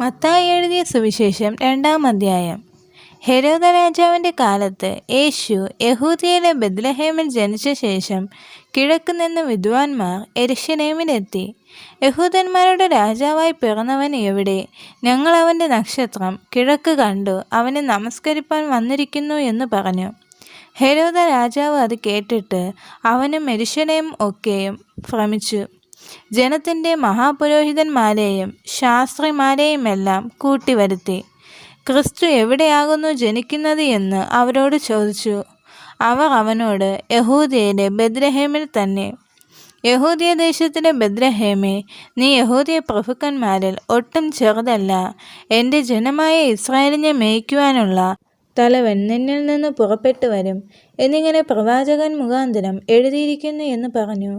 മത്തായി എഴുതിയ സുവിശേഷം രണ്ടാം അധ്യായം. ഹെരോദ രാജാവിന്റെ കാലത്ത് യേശു യഹൂദിയയിലെ ബദ്ലഹേമിൽ ജനിച്ച ശേഷം കിഴക്ക് നിന്ന് വിദ്വാൻമാർ എരിശനേമിലെത്തി യഹൂദന്മാരുടെ രാജാവായി പിറന്നവൻ എവിടെ? ഞങ്ങൾ അവന്റെ നക്ഷത്രം കിഴക്ക് കണ്ടു അവനെ നമസ്കരിപ്പാൻ വന്നിരിക്കുന്നു എന്ന് പറഞ്ഞു. ഹെരോദ രാജാവ് അത് കേട്ടിട്ട് അവനും എരിശനേം ഒക്കെയും ഭ്രമിച്ചു. ജനത്തിന്റെ മഹാപുരോഹിതന്മാരെയും ശാസ്ത്രിമാരെയുമെല്ലാം കൂട്ടിവരുത്തി ക്രിസ്തു എവിടെയാകുന്നു ജനിക്കുന്നത് എന്ന് അവരോട് ചോദിച്ചു. അവർ അവനോട് യഹൂദിയയിലെ ബദ്രഹേമിൽ തന്നെ യഹൂദിയ ദേശത്തിലെ ബദ്രഹേമെ നീ യഹൂദിയ പ്രഭുക്കന്മാരിൽ ഒട്ടും ചെറുതല്ല. എന്റെ ജനമായ ഇസ്രായേലിനെ മേയ്ക്കുവാനുള്ള തലവൻ നിന്നിൽ നിന്ന് പുറപ്പെട്ടു വരും എന്നിങ്ങനെ പ്രവാചകൻ മുഖാന്തരം എഴുതിയിരിക്കുന്നു എന്ന് പറഞ്ഞു.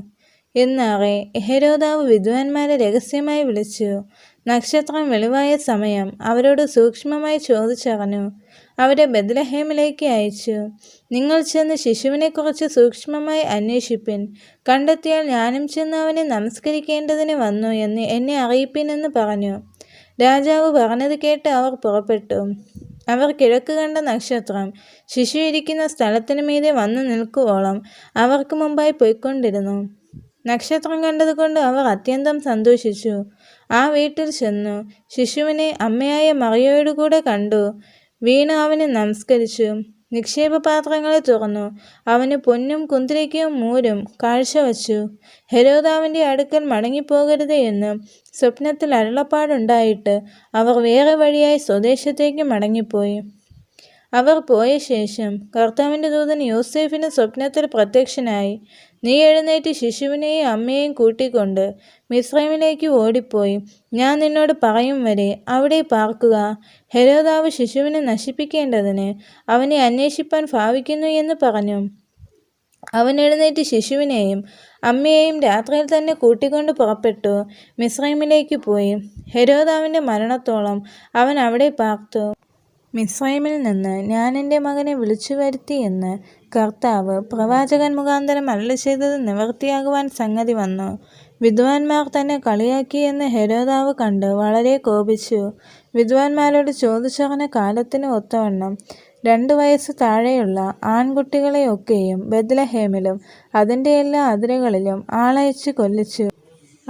എന്നാറെ എഹരോദാവ് വിദ്വാൻമാരെ രഹസ്യമായി വിളിച്ചു. നക്ഷത്രം വെളിവായ സമയം അവരോട് സൂക്ഷ്മമായി ചോദിച്ചറിഞ്ഞു. അവരെ ബദലഹേമിലേക്ക് അയച്ചു. നിങ്ങൾ ചെന്ന് ശിശുവിനെക്കുറിച്ച് സൂക്ഷ്മമായി അന്വേഷിപ്പിൻ. കണ്ടെത്തിയാൽ ഞാനും ചെന്ന് അവനെ നമസ്കരിക്കേണ്ടതിന് വന്നു എന്ന് എന്നെ അറിയിപ്പിനെന്ന് പറഞ്ഞു. രാജാവ് പറഞ്ഞത് കേട്ട് അവർ പുറപ്പെട്ടു. അവർ കിഴക്ക് കണ്ട നക്ഷത്രം ശിശു ഇരിക്കുന്ന സ്ഥലത്തിനു മീതെ വന്നു നിൽക്കുവോളം അവർക്ക് മുമ്പായി പോയിക്കൊണ്ടിരുന്നു. നക്ഷത്രം കണ്ടതുകൊണ്ട് അവർ അത്യന്തം സന്തോഷിച്ചു. ആ വീട്ടിൽ ചെന്നു. ശിശുവിനെ അമ്മയായ മറിയോയുടെ കൂടെ കണ്ടു. വീണ അവനെ നമസ്കരിച്ചു. നിക്ഷേപ പാത്രങ്ങളെ തുറന്നു. അവന് പൊന്നും കുന്തിരിക്കും മൂരും കാഴ്ചവച്ചു ഹെരോദാവിന്റെ അടുക്കൽ മടങ്ങിപ്പോകരുത് എന്ന് സ്വപ്നത്തിൽ അരുളപ്പാടുണ്ടായിട്ട് അവർ വേറെ വഴിയായി സ്വദേശത്തേക്ക് മടങ്ങിപ്പോയി. അവർ പോയ ശേഷം കർത്താവിന്റെ ദൂതൻ യൂസേഫിന് സ്വപ്നത്തിൽ പ്രത്യക്ഷനായി. നീ എഴുന്നേറ്റ് ശിശുവിനെയും അമ്മയെയും കൂട്ടിക്കൊണ്ട് മിശ്രമിലേക്ക് ഓടിപ്പോയി. ഞാൻ നിന്നോട് പറയും വരെ അവിടെ പാർക്കുക. ഹെരോദാവ് ശിശുവിനെ നശിപ്പിക്കേണ്ടതിന് അവനെ അന്വേഷിപ്പാൻ ഭാവിക്കുന്നു എന്ന് പറഞ്ഞു. അവൻ എഴുന്നേറ്റ് ശിശുവിനെയും അമ്മയെയും രാത്രിയിൽ തന്നെ കൂട്ടിക്കൊണ്ട് പുറപ്പെട്ടു. മിശ്രൈമിലേക്ക് പോയി. ഹെരോദാവിന്റെ മരണത്തോളം അവൻ അവിടെ പാർത്തു. മിസ്രൈമിൽ നിന്ന് ഞാൻ എന്റെ മകനെ വിളിച്ചു വരുത്തി എന്ന് കർത്താവ് പ്രവാചകൻ മുഖാന്തരം അല്ല ചെയ്തത് നിവർത്തിയാകുവാൻ സംഗതി വന്നു. വിദ്വാൻമാർ തന്നെ കളിയാക്കി എന്ന് ഹെരോദാവ് കണ്ട് വളരെ കോപിച്ചു. വിദ്വാൻമാരോട് ചോദിച്ചറിഞ്ഞ കാലത്തിന് ഒത്തവണ്ണം രണ്ടു വയസ്സ് താഴെയുള്ള ആൺകുട്ടികളെയൊക്കെയും ബദ്ലഹേമിലും അതിന്റെ എല്ലാ അതിരുകളിലും ആളയച്ച് കൊല്ലിച്ചു.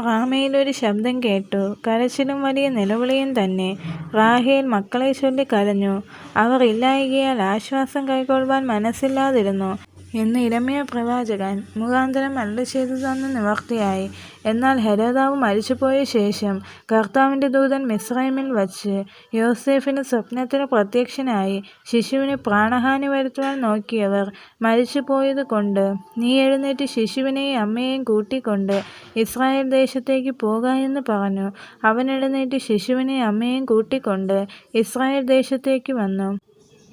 റാമയിലൊരു ശബ്ദം കേട്ടു. കരച്ചിലും വലിയ നിലവിളിയും തന്നെ റാഹേൽ മക്കളെ ചൊല്ലി കരഞ്ഞു. അവർ ഇല്ലായികയാൽ ആശ്വാസം കൈക്കൊള്ളുവാൻ മനസ്സില്ലാതിരുന്നു. എന്ന് ഇരമ്യ പ്രവാചകൻ മുഖാന്തരം അല്ല ചെയ്തു തന്ന നിവർത്തിയായി. എന്നാൽ ഹെരോദാവ് മരിച്ചുപോയ ശേഷം കർത്താവിന്റെ ദൂതൻ മിസ്രയീമിൽ വച്ച് യോസേഫിന് സ്വപ്നത്തിൽ പ്രത്യക്ഷനായി. ശിശുവിന് പ്രാണഹാനി വരുത്തുവാൻ നോക്കിയവർ മരിച്ചുപോയതുകൊണ്ട് നീ എഴുന്നേറ്റ് ശിശുവിനെയും അമ്മയെയും കൂട്ടിക്കൊണ്ട് ഇസ്രായേൽ ദേശത്തേക്ക് പോക എന്ന് പറഞ്ഞു. അവൻ എഴുന്നേറ്റ് ശിശുവിനെയും അമ്മയെയും കൂട്ടിക്കൊണ്ട് ഇസ്രായേൽ ദേശത്തേക്ക് വന്നു.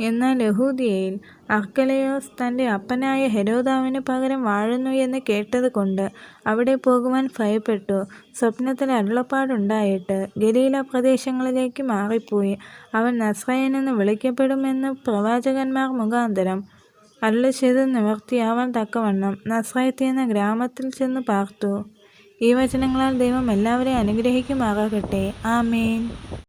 എന്നാൽ യഹൂദിയയിൽ അർക്കലയോസ് തന്റെ അപ്പനായ ഹെരോദാവിന് പകരം വാഴുന്നു എന്ന് കേട്ടതുകൊണ്ട് അവിടെ പോകുവാൻ ഭയപ്പെട്ടു. സ്വപ്നത്തിൽ അരുളപ്പാടുണ്ടായിട്ട് ഗലീല പ്രദേശങ്ങളിലേക്ക് മാറിപ്പോയി. അവൻ നസ്രയനെന്ന് വിളിക്കപ്പെടുമെന്ന് പ്രവാചകന്മാർ മുഖാന്തരം അരുളി ചെയ്ത് നിവർത്തിയാവാൻ തക്കവണ്ണം നസ്രയത്തി എന്ന ഗ്രാമത്തിൽ ചെന്ന് പാർത്തു. ഈ വചനങ്ങളാൽ ദൈവം എല്ലാവരെയും അനുഗ്രഹിക്കുമാറാകട്ടെ. ആമേൻ.